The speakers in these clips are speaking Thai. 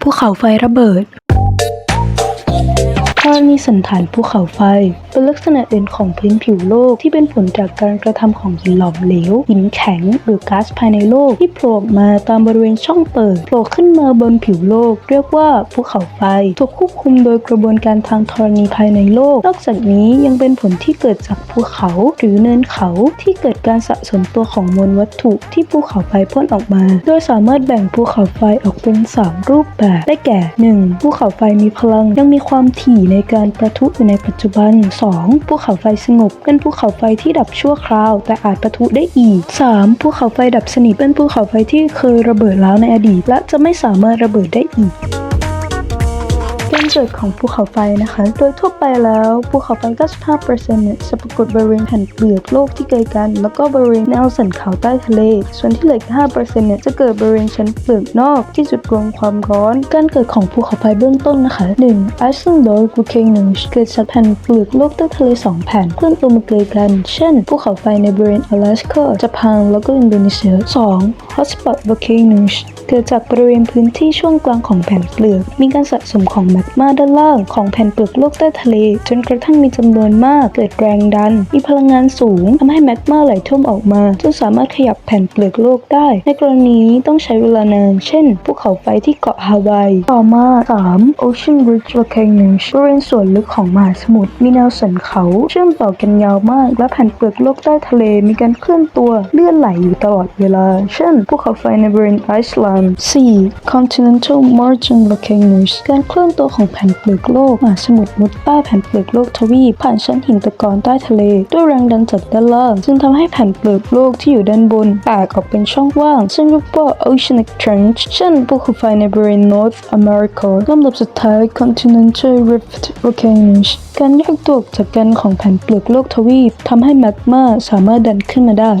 ภูเขาไฟระเบิด ธรณีสันฐานภูเขาไฟ เป็นลักษณะเด่นของพื้นผิวโลกที่เป็นผลจากการกระทำของหินหลอมเหลว หินแข็ง หรือก๊าซภายในโลกที่โผล่มาตามบริเวณช่องเปิดโผล่ขึ้นมาบนผิวโลก เรียกว่าภูเขาไฟ ถูกควบคุมโดยกระบวนการทางธรณีภายในโลก นอกจากนี้ยังเป็นผลที่เกิดจากภูเขาหรือเนินเขาที่เกิดการสะสมตัวของมวลวัตถุที่ภูเขาไฟพ่นออกมา โดยสามารถแบ่งภูเขาไฟออกเป็น 3 รูปแบบ ได้แก่ 1. ภูเขาไฟมีพลังยังมีความถี่ในการประทุอยู่ในปัจจุบัน 2. ภูเขาไฟสงบเป็นภูเขาไฟที่ดับชั่วคราว แต่อาจประทุได้อีก 3. ภูเขาไฟดับสนิทเป็นภูเขาไฟที่เคยระเบิดแล้วในอดีต และจะไม่สามารถระเบิดได้อีก การเกิดของภูเขาไฟนะคะ โดยทั่วไปแล้วภูเขาไฟ 95%เนี่ยจะปรากฏบริเวณแผ่นเปลือกโลกที่ไกลกัน แล้วก็บริเวณแนวสันเขาใต้ทะเล ส่วนที่เหลืออีก5%เนี่ยจะเกิดบริเวณชั้นเปลือกนอกที่จุดรวมความร้อน การเกิดของภูเขาไฟเบื้องต้นนะคะ 1. Icelandic volcanoes เกิดจากแผ่นเปลือกโลกใต้ทะเลสองแผ่นเคลื่อนตัวมาไกลกัน เช่นภูเขาไฟในบริเวณอลาสกาญี่ปุ่นแล้วก็อินโดนีเซีย 2. Hotspot volcanoes เกิดจากบริเวณพื้นที่ช่วงกลางของแผ่นเปลือก มีการสะสมของแมกมาด้านล่างของแผ่นเปลือกโลกใต้ทะเล จนกระทั่งมีจำนวนมากเกิดแรงดัน มีพลังงานสูงทำให้แมกมาไหลท่วมออกมาจนสามารถขยับแผ่นเปลือกโลกได้ ในกรณีนี้ต้องใช้เวลานาน เช่นภูเขาไฟที่เกาะฮาวาย ต่อมา 3. Ocean Ridge Volcanoes บริเวณส่วนลึกของมหาสมุทรมีแนวสันเขาเชื่อมต่อกันยาวมาก และแผ่นเปลือกโลกใต้ทะเลมีการเคลื่อนตัวเลื่อนไหลอยู่ตลอดเวลา เช่นภูเขาไฟในบริเวณไอซ์แลนด์ 4. Continental Margin Volcanoes การเคลื่อนตัวของแผ่นเปลือกโลกมหาสมุทรมุดใต้แผ่นเปลือกโลกทวีปผ่านชั้นหินตะกอนใต้ทะเล ด้วยแรงดันจากด้านล่างจึงทำให้แผ่นเปลือกโลกที่อยู่ด้านบนแตกออกเป็นช่องว่างซึ่งเรียกว่า Oceanic Trench เช่นภูเขาไฟในบริเวณ North America ลำดับสุดท้าย Continental Rift Volcanoes การแยกตัวจากกันของแผ่นเปลือกโลกทวีปทำให้แมกมาสามารถดันขึ้นมาได้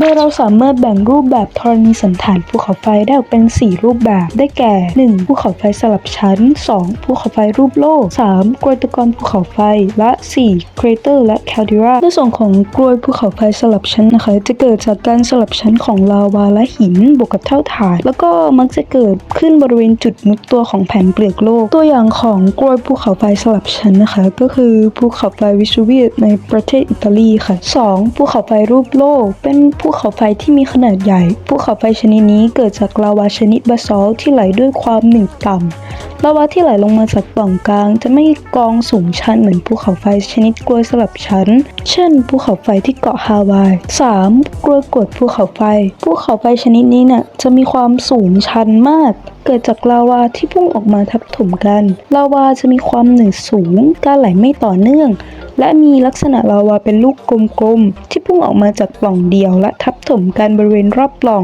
โดยเราสามารถแบ่งรูปแบบธรณีสันฐานภูเขาไฟได้ออกเป็น 4 รูปแบบ ได้แก่ 1. ภูเขาไฟสลับชั้น 2. ภูเขาไฟรูปโลก 3. กรวยตะกอนภูเขาไฟ และ 4. เครเตอร์และแคลเดราในส่วนของกรวยภูเขาไฟสลับชั้นนะคะ จะเกิดจากการสลับชั้นของลาวาและหินบวกกับเท่าฐาน แล้วก็มักจะเกิดขึ้นบริเวณจุดมุดตัวของแผ่นเปลือกโลก ตัวอย่างของกรวยภูเขาไฟสลับชั้นนะคะ ก็คือภูเขาไฟวิสูเวียในประเทศอิตาลีค่ะ 2. ภูเขาไฟรูปโลกเป็นภููเขาไฟที่มีขนาดใหญ่ ภูเขาไฟชนิดนี้เกิดจากลาวาชนิดบาซอลที่ไหลด้วยความหนืดต่ำลาวาที่ไหลลงมาจากปล่องกลาง จะไม่กองสูงชันเหมือนภูเขาไฟชนิดกรวยสลับชั้น เช่น ภูเขาไฟที่เกาะฮาวาย 3. กรวยกรดภูเขาไฟ ภูเขาไฟชนิดนี้เนี่ยจะมีความสูงชันมากเกิดจากลาวาที่พุ่งออกมาทับถมกัน ลาวาจะมีความหนืดสูง การไหลไม่ต่อเนื่อง และมีลักษณะลาวาเป็นลูกกลมๆ ที่พุ่งออกมาจากปล่องเดียวและทับถมกันบริเวณรอบปล่อง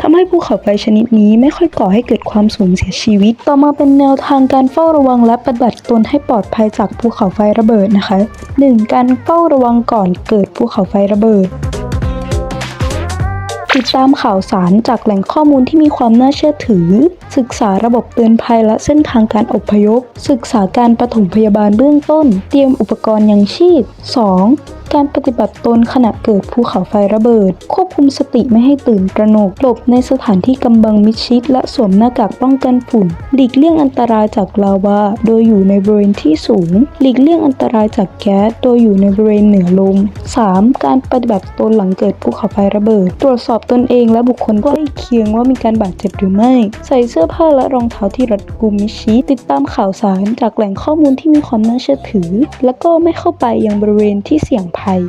ทำให้ภูเขาไฟชนิดนี้ไม่ค่อยก่อให้เกิดความสูญเสียชีวิต ต่อมาเป็นแนวทางการเฝ้าระวังและปฏิบัติตนให้ปลอดภัยจากภูเขาไฟระเบิดนะคะ 1. การเฝ้าระวังก่อนเกิดภูเขาไฟระเบิดติดตามข่าวสารจากแหล่งข้อมูลที่มีความน่าเชื่อถือ ศึกษาระบบเตือนภัยและเส้นทางการอพยพ ศึกษาการปฐมพยาบาลเบื้องต้น เตรียมอุปกรณ์ยังชีพ 2. การปฏิบัติตนขณะเกิดภูเขาไฟระเบิด ควบคุมสติไม่ให้ตื่นตระหนกหลบในสถานที่กำบังมิดชิด และสวมหน้ากากป้องกันฝุ่น หลีกเลี่ยงอันตรายจากลาวา โดยอยู่ในบริเวณที่สูง หลีกเลี่ยงอันตรายจากแก๊ส โดยอยู่ในบริเวณเหนือลม 3. การปฏิบัติตนหลังเกิดภูเขาไฟระเบิด ตรวจสอบตนเองและบุคคลใกล้เคียงว่ามีการบาดเจ็บหรือไม่ ใส่เสื้อผ้าและรองเท้าที่รัดกุมมิชิติดตามข่าวสารจากแหล่งข้อมูลที่มีความน่าเชื่อถือ และก็ไม่เข้าไปยังบริเวณที่เสี่ยงภัย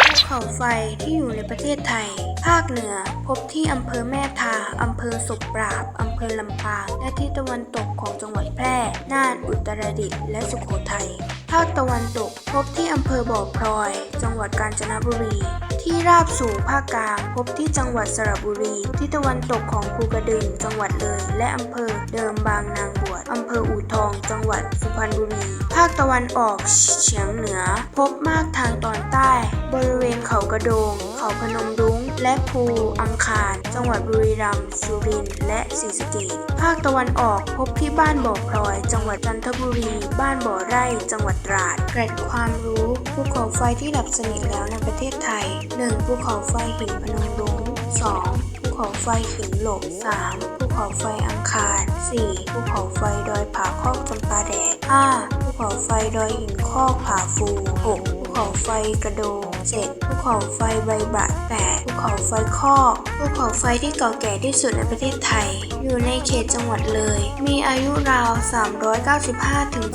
ภูเขาไฟที่อยู่ในประเทศไทย ภาคเหนือ พบที่อำเภอแม่ทา อำเภอศพปราบ อำเภอลำปาง และที่ตะวันตกของจังหวัดแพร่ น่าน อุตรดิตถ์ และสุโขทัย ภาคตะวันตก พบที่อำเภอบ่อพลอย จังหวัดกาญจนบุรี ที่ราบสูงภาคกลาง พบที่จังหวัดสระบุรี ที่ตะวันตกของภูกระดึง จังหวัดเลย และอำเภอเดิมบางนางบวช อำเภออู่ทอง จังหวัดสุพรรณบุรี ภาคตะวันออกเฉียงเหนือ พบมากทางตอนใต้ บริเวณเขากระโดง เขาพนมรุ้ง และภูอังคาร จังหวัดบุรีรัมย์สุรินทร์และศรีสะเกษภาคตะวันออกพบที่บ้านบ่อพลอย จังหวัดจันทบุรี บ้านบ่อไร่ จังหวัดตราดเกร็ดความรู้ภูเขาไฟที่ดับสนิทแล้วในประเทศไทย 1. ภูเขาไฟหินพนมรุ้ง 2. ภูเขาไฟหินหลบ 3. ภูเขาไฟอังคาร 4. ภูเขาไฟดอยผาคอกจำปาแดด 5. ภูเขาไฟดอยหินคอกผาฟู 6. ภูเขาไฟกระโดง 7. ภูเขาไฟใบบัดภูเขาไฟคอกภูเขาไฟที่เก่าแก่ที่สุดในประเทศไทย อยู่ในเขตจังหวัดเลย มีอายุราว 395ถึง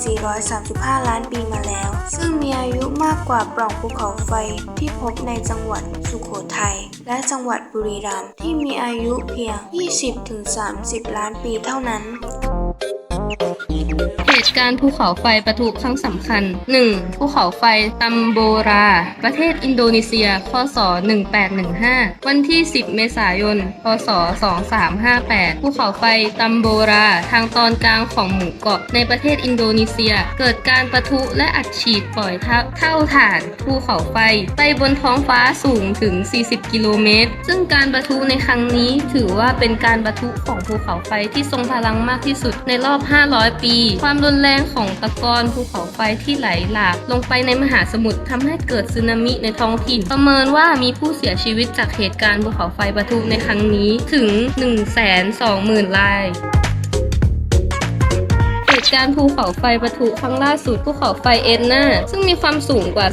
435 ล้านปีมาแล้ว ซึ่งมีอายุมากกว่าปล่องภูเขาไฟที่พบในจังหวัดสุโขทัยและจังหวัดบุรีรัมย์ที่มีอายุเพียง 20ถึง30 ล้านปีเท่านั้นเห ตุการณ์ภูเขาไฟปะทุครั้งสำคัญ 1. ภูเขาไฟตัมโบรา ประเทศอินโดนีเซียคศ1815 วันที่ 10 เมษายน พศ 2358 ภูเขาไฟตัมโบรา ทางตอนกลางของหมู่เกาะในประเทศอินโดนีเซีย เกิดการปะทุและอัดฉีดปล่อยเท่าเท่าฐานภูเขาไฟไปบนท้องฟ้าสูงถึง 40 กิโลเมตร ซึ่งการปะทุในครั้งนี้ถือว่าเป็นการปะทุของภูเขาไฟที่ทรงพลังมากที่สุดในรอบ 500 ปี ความรุนแรงของตะกอนภูเขาไฟที่ไหลหลากลงไปในมหาสมุทรทำให้เกิดสึนามิในท้องถิ่น ประเมินว่ามีผู้เสียชีวิตจากเหตุการณ์ภูเขาไฟปะทุในครั้งนี้ถึง 120,000รายเหตุ การภูเขาไฟปะทุครั้งล่าสุดภูเขาไฟเอ็นนาซึ่งมีความสูงกว่า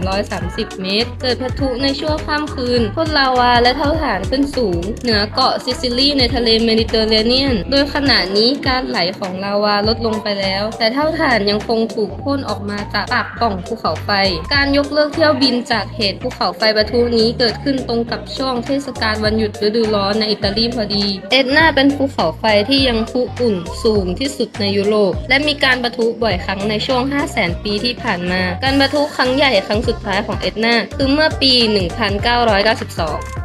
3,330 เมตร เกิดปะทุในช่วงค่ำคืนพ่นลาวาและเท่าฐานขึ้นสูง เหนือเกาะซิซิลีในทะเลเมดิเตอร์เรเนียน โดยขณะนี้การไหลของลาวาลดลงไปแล้ว แต่เท่าฐานยังคงถูกพ่นออกมาจากปากปล่องภูเขาไฟ การยกเลิกเที่ยวบินจากเหตุภูเขาไฟปะทุนี้เกิดขึ้นตรงกับช่วงเทศกาลวันหยุดฤดูร้อนในอิตาลีพอดี เอ็ดนาเป็นภูเขาไฟที่ยังคุอุ่นสูงที่สุดในยุโรปและมีการปะทุบ่อยครั้งในช่วง 500,000 ปีที่ผ่านมา การปะทุครั้งใหญ่ครั้งสุดท้ายของเอ็ดนาคือเมื่อปี 1992